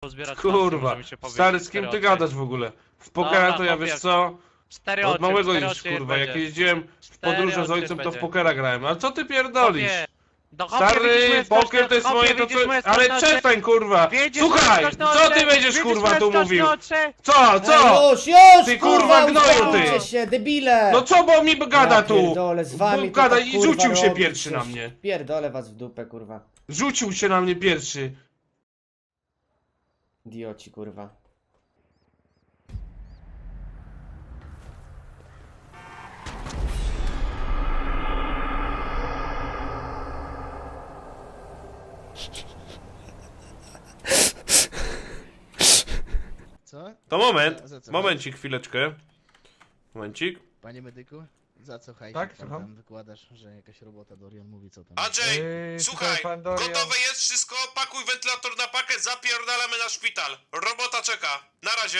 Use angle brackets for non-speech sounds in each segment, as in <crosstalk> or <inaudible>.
pozbierać Kurwa, się stary, z kim ty gadasz w ogóle? W pokera Dobra, to ja wiesz co? Od małego już kurwa, jak będzie. jeździłem w podróże z ojcem, to w będzie. pokera grałem. Ale co ty pierdolisz? Chłopie, no chłopie, widzisz Stary, poker to jest moje to widzisz co... Ale oczy? przestań kurwa! Widzisz Słuchaj, co oczy? ty będziesz Widzisz kurwa tu mówił? oczy? Co, co? Ej, już, już, Ty, kurwa, gnoju, uspokójcie ty. się, debile! No co, bo mi gada tu? pierdolę, z wami Bo to gada tak, i kurwa, rzucił się robić pierwszy na mnie. Pierdolę was w dupę, kurwa. Rzucił się na mnie pierwszy. Idioci, kurwa. Co? To moment, Za- za co? momencik, chwileczkę. Momencik. Panie medyku? Za co hajs? Tak, tam, słucham? tam wykładasz, że jakaś robota Dorian mówi co tam. Andrzej, Yy, słuchaj, tutaj pan Dorian- gotowe jest wszystko, pakuj wentylator na pakę, zapierdalamy na szpital. Robota czeka. Na razie.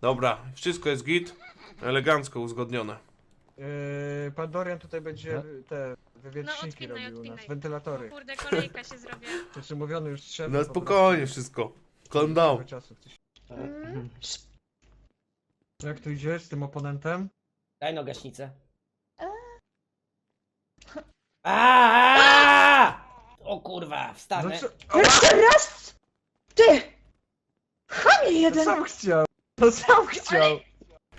Dobra, wszystko jest git. Elegancko uzgodnione. Yy, pan Dorian tutaj będzie te No wywietrzniki odpinaj, robił, odpinaj. nas, wentylatory. Kurde, kolejka się zrobiła. <laughs> Znaczy mówiony już szef. No po spokojnie prostu wszystko. Calm trochę down. czasu ktoś- Jak tu idzie z tym oponentem? Daj no gaśnicę. Aaaa! O kurwa, wstanę. co? Jeszcze raz! Ty! Chamie No jeden! sam chciał! No sam chciał!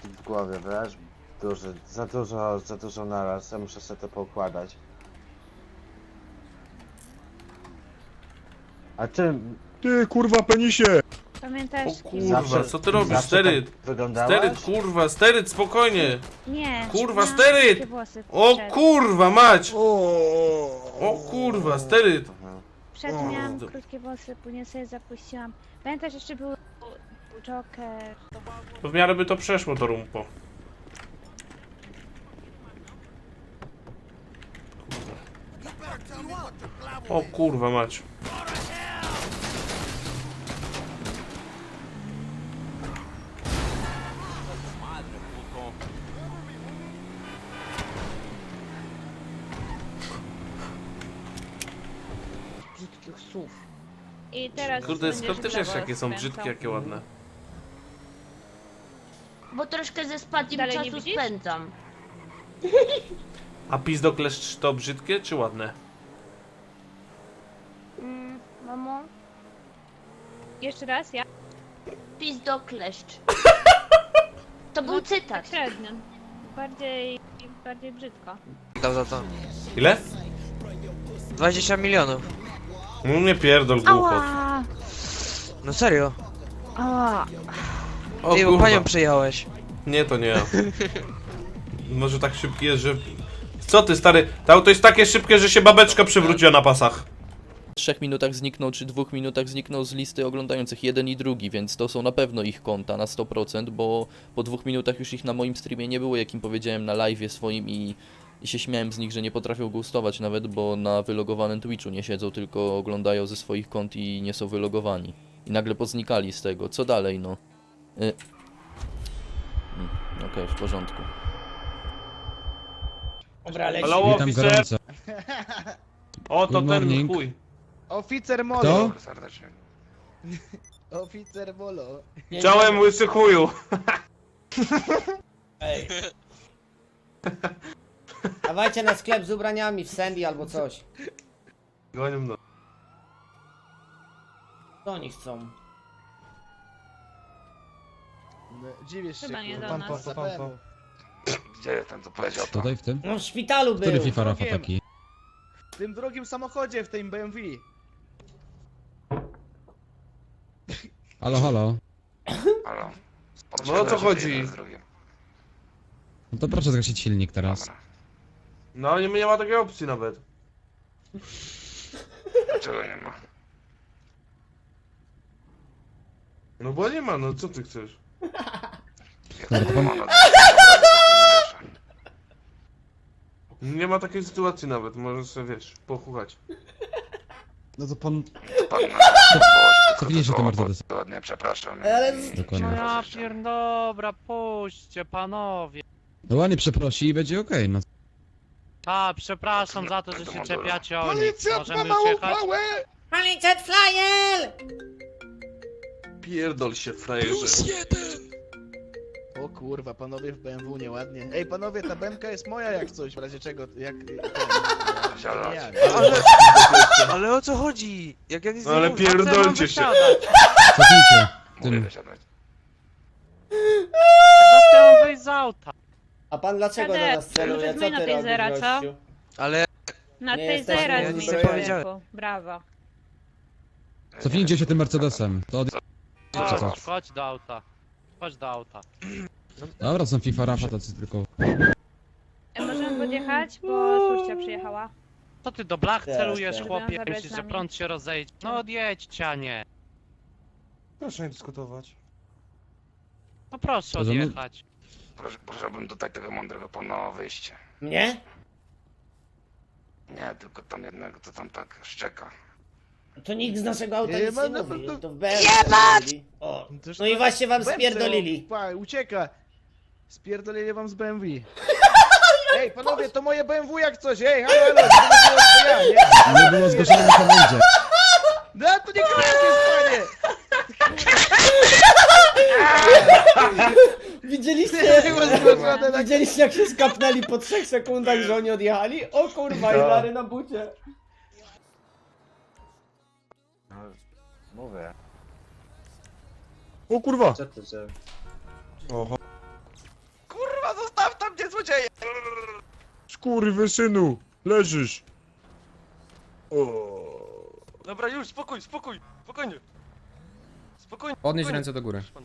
w głowie, wiesz? Duży, za dużo, za dużo naraz, ja muszę sobie to poukładać. A ty Ty kurwa penisie! Pamiętasz? O kurwa, co ty robisz, zawsze steryt? tak wyglądałaś? Steryt, kurwa, steryt, spokojnie. Nie. Kurwa, miałam steryt! krótkie włosy O przed. kurwa, mać! O kurwa, steryt. Przed miałam do- krótkie włosy, później sobie zapuściłam. Pamiętasz, jeszcze był był Joker. To w miarę by to przeszło to rumpo. O kurwa mać. Słów. I teraz Kurde, będziesz skąd ty w jakie są brzydkie, jakie ładne? Bo troszkę ze spadkiem Dalej nie czasu widzisz? spędzam. A pizdokleszcz to brzydkie czy ładne? Mm, mamo? Jeszcze raz, ja? Pizdo kleszcz. To był No, cytat. Tak średnio. Bardziej, bardziej brzydko. Dał za to. Ile? 20 milionów. No nie pierdol głupot. Ała! No serio. Ała! O Ty, bo kurwa. panią przyjechałeś. Nie, to nie ja. <laughs> Może tak szybki jest, że... Co ty stary? To auto jest takie szybkie, że się babeczka przewróciła na pasach. W trzech minutach zniknął, czy dwóch minutach zniknął z listy oglądających jeden i drugi, więc to są na pewno ich konta na 100%, bo po dwóch minutach już ich na moim streamie nie było, jakim powiedziałem na live swoim i, i się śmiałem z nich, że nie potrafią gustować nawet, bo na wylogowanym Twitchu nie siedzą, tylko oglądają ze swoich kont i nie są wylogowani. I nagle poznikali z tego. Co dalej, no? Y... Mm, Okej, w porządku. Dobra, leci. Halo, oficer! O, to Good ten morning. chuj. Oficer Molo! Kto? <laughs> Oficer Molo! Nie, nie. łysy chuju. <laughs> Ej. <laughs> Dawajcie na sklep z ubraniami w Sandy albo coś. Gonią no. Co oni chcą? No, dziwisz się, Chyba nie kurwa, do nas. po panu. Gdzie ten co powiedział to? Tutaj w tym? No w szpitalu był. Który FIFA Rafa Wiem. taki? W tym drugim samochodzie, w tym BMW. Halo, halo. Halo. No o co chodzi? No to proszę zgasić silnik teraz. No nie, nie ma takiej opcji nawet. Dlaczego nie ma? No bo nie ma, no co ty chcesz? To. <laughs> Nie ma takiej sytuacji nawet, możesz sobie, wiesz, pochuchać. No to pan... Pan Cofnij się do Mercedes. Ładnie, przepraszam. Ale Dokładnie. No ja pierdobra, puśćcie panowie. No ładnie przeprosi i będzie okej, no. A, przepraszam za to, że się czepiacie o nich. Policjant Możemy ma już małą jechać? pałę! Policjant Flyer! Pierdol się, frajerze. O kurwa, panowie w BMW nieładnie. Ej, panowie, ta BMK jest moja jak coś, w razie czego, jak... ten, ja, Ale, ale o co chodzi? Jak ja nic No nie ale mówię. pierdolcie się. Cofnijcie. Tym. No chciałem wyjść z auta. A pan dlaczego do Kadek, nas celuje? Co na ty tej robisz, zera, co? gościu? Ale Na Nie tej jesteśmy zera ja nic nie powiedziałem. Brawo. Cofnijcie się tym Mercedesem. To od... Chodź, chodź do auta. Chodź do auta. Dobra, są FIFA Rafa tacy tylko. E, możemy podjechać, bo Surcia przyjechała. Co ty do blach celujesz, też. chłopie? Zabrać Myślisz, z że nami. prąd się rozejdzie? No odjedźcie, a nie. Proszę nie dyskutować. No proszę To my- odjechać. Proszę, prosiłbym tutaj tego mądrego pana o wyjście. Mnie? Nie, tylko tam jednego, co tam tak szczeka. To nikt z naszego auta Nie nic nie no, mówi. no, To w BMW. O. Toż No i to- właśnie wam BMC, spierdolili. Pa, ucieka. Spierdolili wam z BMW. <laughs> Ej, panowie, to moje BMW jak coś, ej, halo, halo, żeby nie było, to ja, nie? Nie było zgłoszone na komendzie. No to nie kręcisz, panie! <laughs> Widzieliście, <laughs> widzieliście jak się skapnęli po trzech sekundach, że oni odjechali? O kurwa, i Lary na bucie. No, mówię. O kurwa! Co ty, że... Kurwa, zostaw tam mnie złodzieje! Skurwy synu! Leżysz! Dobra, już, spokój, spokój, spokojnie. Spokojnie. Podnieś spokojnie. ręce do góry. O,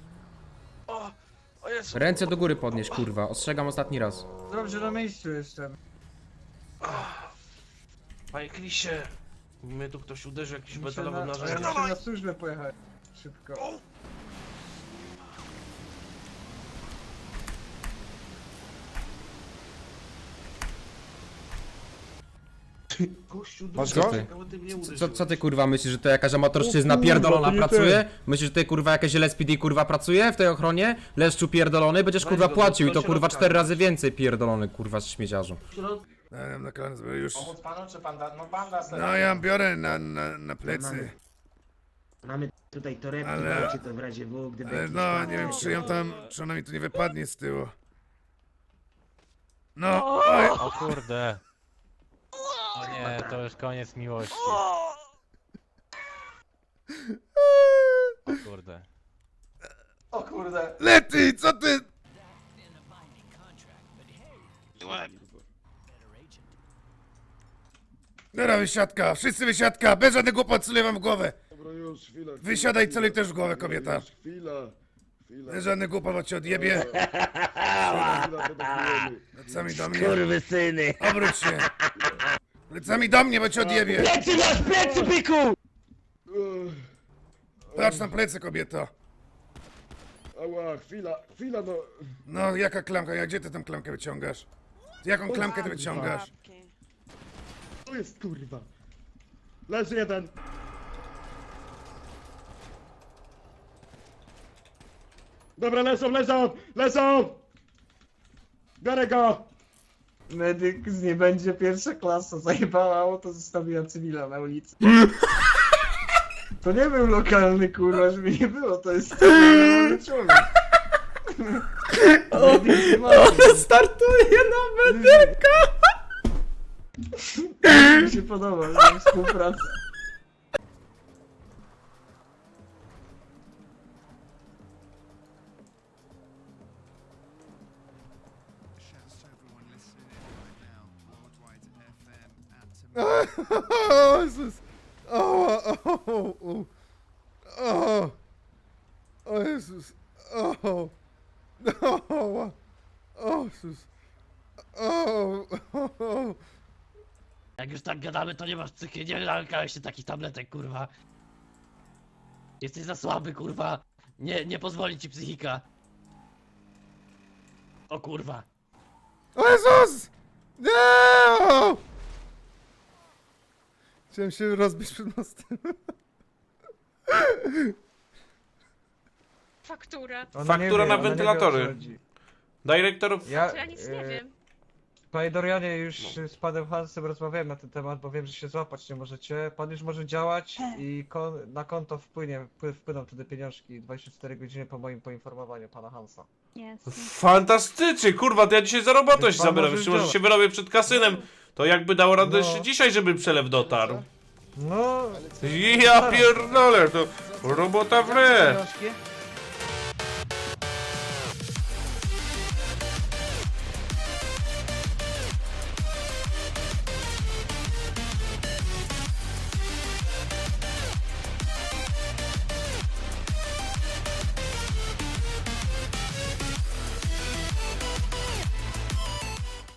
o Jezu. Ręce do góry podnieś, kurwa. Ostrzegam ostatni raz. Dobrze, na miejscu jestem. Panie Klisie, mnie tu ktoś uderzył jakimś metalowym na, narzędziem. muszę na służbę pojechać. Szybko. Masz go? Co, co ty kurwa myślisz, że to jakaś amatorszczyzna pierdolona pracuje? Myślisz, że ty kurwa jakaś LSPD kurwa pracuje w tej ochronie? Leszczu pierdolony, będziesz kurwa płacił i to kurwa cztery razy więcej pierdolony kurwa z śmieciarzu. Na koniec, bo już... Pomóc panu, czy pan da... No pan da No ja biorę na, na, na plecy. Mamy tutaj torebki, Ale- czy to w razie W, gdyby... Ale jakiś no, pan- nie wiem czy ją tam, czy ona mi tu nie wypadnie z tyłu. No, oj, O kurde. O nie, to już koniec miłości. O kurde. O kurde. Lety, co ty? Dobra, wysiadka, wszyscy wysiadka, bez żadnych głupot, celuję wam w głowę. Wysiadaj, celuj też w głowę, kobieta. Bez żadnych głupot, bo cię odjebie. Plecami do mnie. Kurwy syny! Obróć się. Plecami do mnie, bo cię odjebie. Plecy masz, plecy, byku! Patrz na plecy, kobieto. Ała, chwila, chwila, no. No, jaka klamka, jak gdzie ty tą klamkę wyciągasz? Jaką klamkę ty wyciągasz? Tu jest kurwa. Leży jeden. Dobra, leżą, leżą, leżą! Biorę go! Medyk z nie będzie pierwsza klasa, zajebała auto, zostawiła cywila na ulicy. <laughs> To nie był lokalny kurwa, żeby nie było, to jest <laughs> normalny człowiek. Medyk nie ma- Startuje na medyka! <laughs> Mi się podoba, że współpraca. O Jezus! O, o, o, o, o Jezus! O, o, o Jezus! O, o, Jak już tak gadamy, to nie masz psychy, nie nalkałeś się takich tabletek, kurwa. Jesteś za słaby, kurwa. Nie, nie pozwoli ci psychika. O kurwa. o Jezus! Nie! O! Chciałem się rozbić przed mostem. Faktura. Faktura na wentylatory. Dyrektor, Ja, Ja nic nie wiem. Panie Dorianie, już z panem Hansem rozmawiałem na ten temat, bo wiem, że się złapać nie możecie. Pan już może działać i kon na konto wpłynie, wpły- wpłyną wtedy pieniążki 24 godziny po moim poinformowaniu pana Hansa. Jasne. Fantastycznie, kurwa, to ja dzisiaj za robotę Więc się pan zabieram. może Jeszcze może działać. się wyrobię przed kasynem. To jakby dało radę No. jeszcze dzisiaj, żeby przelew dotarł. No, Ja pierdolę, to robota w re. Pieniążki?